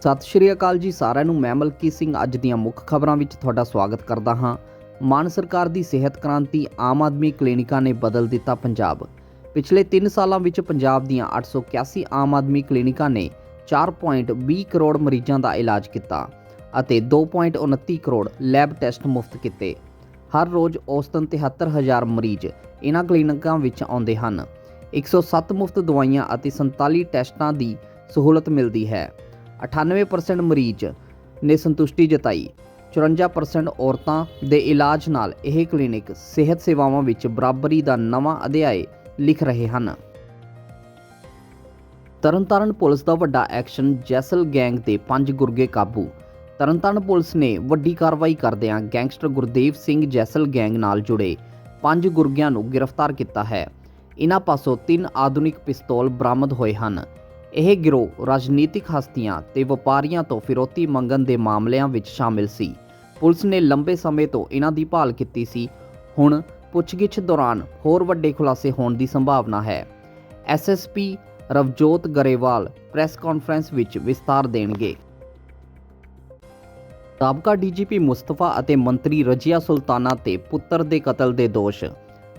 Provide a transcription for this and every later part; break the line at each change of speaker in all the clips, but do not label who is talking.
ਸਤਿ ਸ਼੍ਰੀ ਅਕਾਲ ਜੀ, ਸਾਰਿਆਂ ਨੂੰ ਮੈਂ ਮਲਕੀ ਸਿੰਘ। ਅੱਜ ਦੀਆਂ ਮੁੱਖ ਖਬਰਾਂ ਵਿੱਚ ਤੁਹਾਡਾ ਸਵਾਗਤ ਕਰਦਾ ਹਾਂ। ਮਾਨ ਸਰਕਾਰ ਦੀ ਸਿਹਤ ਕ੍ਰਾਂਤੀ ਆਮ ਆਦਮੀ ਕਲੀਨਿਕਾਂ ਨੇ ਬਦਲ ਦਿੱਤਾ ਪੰਜਾਬ। ਪਿਛਲੇ 3 ਸਾਲਾਂ ਵਿੱਚ ਪੰਜਾਬ ਦੀਆਂ 881 ਆਮ ਆਦਮੀ ਕਲੀਨਿਕਾਂ ਨੇ 4.20 ਕਰੋੜ ਮਰੀਜ਼ਾਂ ਦਾ ਇਲਾਜ ਕੀਤਾ ਅਤੇ 2.29 ਕਰੋੜ ਲੈਬ ਟੈਸਟ ਮੁਫਤ ਕੀਤੇ। ਹਰ ਰੋਜ਼ ਔਸਤਨ 73000 ਮਰੀਜ਼ ਇਹਨਾਂ ਕਲੀਨਿਕਾਂ ਵਿੱਚ ਆਉਂਦੇ ਹਨ। 107 ਮੁਫਤ ਦਵਾਈਆਂ ਅਤੇ 47 ਟੈਸਟਾਂ ਦੀ ਸਹੂਲਤ ਮਿਲਦੀ ਹੈ। 98% ਮਰੀਜ਼ ਨੇ ਸੰਤੁਸ਼ਟੀ ਜਤਾਈ। 54% ਔਰਤਾਂ ਦੇ ਇਲਾਜ ਨਾਲ ਇਹ ਕਲੀਨਿਕ ਸਿਹਤ ਸੇਵਾਵਾਂ ਵਿੱਚ ਬਰਾਬਰੀ ਦਾ ਨਵਾਂ ਅਧਿਆਇ ਲਿਖ ਰਹੇ ਹਨ। ਤਰਨਤਾਰਨ ਪੁਲਿਸ ਦਾ ਵੱਡਾ ਐਕਸ਼ਨ ਜੈਸਲ ਗੈਂਗ ਦੇ ਪੰਜ ਗੁਰਗੇ ਕਾਬੂ। ਤਰਨਤਾਰਨ ਪੁਲਿਸ ਨੇ ਵੱਡੀ ਕਾਰਵਾਈ ਕਰਦਿਆਂ ਗੈਂਗਸਟਰ ਗੁਰਦੇਵ ਸਿੰਘ ਜੈਸਲ ਗੈਂਗ ਨਾਲ ਜੁੜੇ ਪੰਜ ਗੁਰਗਿਆਂ ਨੂੰ ਗ੍ਰਿਫਤਾਰ ਕੀਤਾ ਹੈ। ਇਨ੍ਹਾਂ ਪਾਸੋਂ ਤਿੰਨ ਆਧੁਨਿਕ ਪਿਸਤੌਲ ਬਰਾਮਦ ਹੋਏ ਹਨ। ਇਹ ਗਿਰੋਹ ਰਾਜਨੀਤਿਕ ਹਸਤੀਆਂ ਤੇ ਵਪਾਰੀਆਂ ਤੋਂ ਫਿਰੌਤੀ ਮੰਗਣ ਦੇ ਮਾਮਲਿਆਂ ਵਿੱਚ ਸ਼ਾਮਿਲ ਸੀ। ਪੁਲਿਸ ਨੇ ਲੰਬੇ ਸਮੇਂ ਤੋਂ ਇਹਨਾਂ ਦੀ ਭਾਲ ਕੀਤੀ ਸੀ। ਹੁਣ ਪੁੱਛਗਿੱਛ ਦੌਰਾਨ ਹੋਰ ਵੱਡੇ ਖੁਲਾਸੇ ਹੋਣ ਦੀ ਸੰਭਾਵਨਾ ਹੈ। S S P Ravjot Grewal press conference ਵਿੱਚ ਵਿਸਤਾਰ ਦੇਣਗੇ। ਸਾਬਕਾ ਡੀਜੀਪੀ ਮੁਸਤਫਾ ਅਤੇ ਮੰਤਰੀ ਰਜੀਆ ਸੁਲਤਾਨਾ ਤੇ ਪੁੱਤਰ ਦੇ ਕਤਲ ਦੇ ਦੋਸ਼।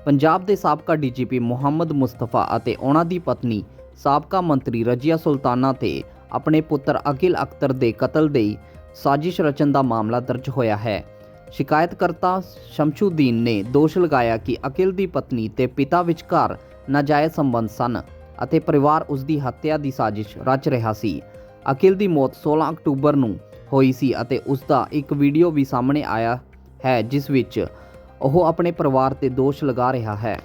ਪੰਜਾਬ ਦੇ ਸਾਬਕਾ ਡੀਜੀਪੀ ਮੁਹੰਮਦ ਮੁਸਤਫਾ ਅਤੇ ਉਹਨਾਂ ਦੀ ਪਤਨੀ ਸਾਬਕਾ ਮੰਤਰੀ ਰਜੀਆ ਸੁਲਤਾਨਾ ਤੇ ਆਪਣੇ ਪੁੱਤਰ ਅਕਿਲ ਅਖਤਰ ਦੇ ਕਤਲ ਦੇ ਸਾਜ਼ਿਸ਼ ਰਚਨ ਦਾ ਮਾਮਲਾ ਦਰਜ ਹੋਇਆ ਹੈ। ਸ਼ਿਕਾਇਤਕਰਤਾ ਸ਼ਮਸ਼ੂਦੀਨ ਨੇ ਦੋਸ਼ ਲਗਾਇਆ ਕਿ ਅਕਿਲ ਦੀ ਪਤਨੀ ਤੇ ਪਿਤਾ ਵਿਚਕਾਰ ਨਾਜਾਇਜ਼ ਸੰਬੰਧ ਸਨ ਅਤੇ ਪਰਿਵਾਰ ਉਸ ਦੀ ਹੱਤਿਆ ਦੀ ਸਾਜ਼ਿਸ਼ ਰਚ ਰਿਹਾ ਸੀ। ਅਕਿਲ ਦੀ ਮੌਤ 16 ਅਕਤੂਬਰ ਨੂੰ ਹੋਈ ਸੀ ਅਤੇ ਉਸ ਦਾ ਇੱਕ ਵੀਡੀਓ ਵੀ ਸਾਹਮਣੇ ਆਇਆ ਹੈ, ਜਿਸ ਵਿੱਚ ਉਹ ਆਪਣੇ ਪਰਿਵਾਰ ਤੇ ਦੋਸ਼ ਲਗਾ ਰਿਹਾ ਹੈ।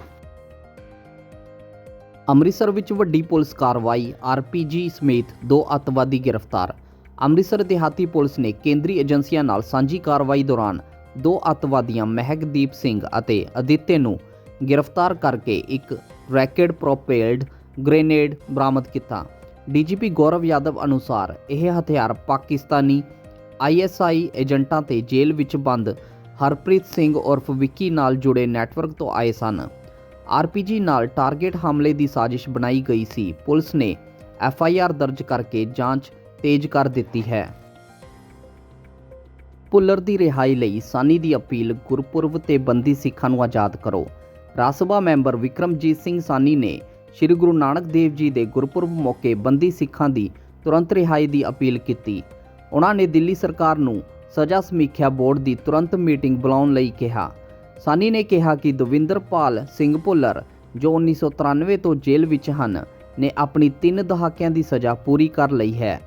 ਅੰਮ੍ਰਿਤਸਰ ਵਿੱਚ ਵੱਡੀ ਪੁਲਿਸ ਕਾਰਵਾਈ ਆਰਪੀਜੀ ਸਮੇਤ ਦੋ ਅੱਤਵਾਦੀ ਗ੍ਰਿਫਤਾਰ। ਅੰਮ੍ਰਿਤਸਰ ਦਿਹਾਤੀ ਪੁਲਿਸ ਨੇ ਕੇਂਦਰੀ ਏਜੰਸੀਆਂ ਨਾਲ ਸਾਂਝੀ ਕਾਰਵਾਈ ਦੌਰਾਨ ਦੋ ਅੱਤਵਾਦੀਆਂ ਮਹਿਕਦੀਪ ਸਿੰਘ ਅਤੇ ਅਦਿੱਤੇ ਨੂੰ ਗ੍ਰਿਫਤਾਰ ਕਰਕੇ ਇੱਕ ਰੈਕੇਟ ਪ੍ਰੋਪੇਲਡ ਗ੍ਰੇਨੇਡ ਬਰਾਮਦ ਕੀਤਾ। ਡੀਜੀਪੀ ਗੌਰਵ ਯਾਦਵ ਅਨੁਸਾਰ ਇਹ ਹਥਿਆਰ ਪਾਕਿਸਤਾਨੀ ਆਈਐਸਆਈ ਏਜੰਟਾਂ ਤੇ ਜੇਲ੍ਹ ਵਿੱਚ ਬੰਦ ਹਰਪ੍ਰੀਤ ਸਿੰਘ ਉਰਫ ਵਿੱਕੀ ਨਾਲ ਜੁੜੇ ਨੈਟਵਰਕ ਤੋਂ ਆਏ ਸਨ। ਆਰਪੀਜੀ ਨਾਲ ਟਾਰਗੇਟ ਹਮਲੇ ਦੀ ਸਾਜ਼ਿਸ਼ ਬਣਾਈ ਗਈ ਸੀ। ਪੁਲਿਸ ਨੇ ਐਫ ਆਈ ਆਰ ਦਰਜ ਕਰਕੇ ਜਾਂਚ ਤੇਜ਼ ਕਰ ਦਿੱਤੀ ਹੈ। ਪੁੱਲਰ ਦੀ ਰਿਹਾਈ ਲਈ ਸਾਨੀ ਦੀ ਅਪੀਲ, ਗੁਰਪੁਰਬ ਤੇ ਬੰਦੀ ਸਿੱਖਾਂ ਨੂੰ ਆਜ਼ਾਦ ਕਰੋ। ਰਾਜ ਸਭਾ ਮੈਂਬਰ ਵਿਕਰਮਜੀਤ ਸਿੰਘ ਸਾਨੀ ਨੇ ਸ੍ਰੀ ਗੁਰੂ ਨਾਨਕ ਦੇਵ ਜੀ ਦੇ ਗੁਰਪੁਰਬ ਮੌਕੇ ਬੰਦੀ ਸਿੱਖਾਂ ਦੀ ਤੁਰੰਤ ਰਿਹਾਈ ਦੀ ਅਪੀਲ ਕੀਤੀ। ਉਹਨਾਂ ਨੇ ਦਿੱਲੀ ਸਰਕਾਰ ਨੂੰ ਸਜ਼ਾ ਸਮੀਖਿਆ ਬੋਰਡ ਦੀ ਤੁਰੰਤ ਮੀਟਿੰਗ ਬੁਲਾਉਣ ਲਈ ਕਿਹਾ। ਸਾਨੀ ਨੇ ਕਿਹਾ ਕਿ ਦਵਿੰਦਰਪਾਲ ਸਿੰਘ ਭੁੱਲਰ, ਜੋ 1993 ਤੋਂ ਜੇਲ੍ਹ ਵਿੱਚ ਹਨ, ਨੇ ਆਪਣੀ 3 ਦਹਾਕਿਆਂ ਦੀ ਸਜ਼ਾ ਪੂਰੀ ਕਰ ਲਈ ਹੈ।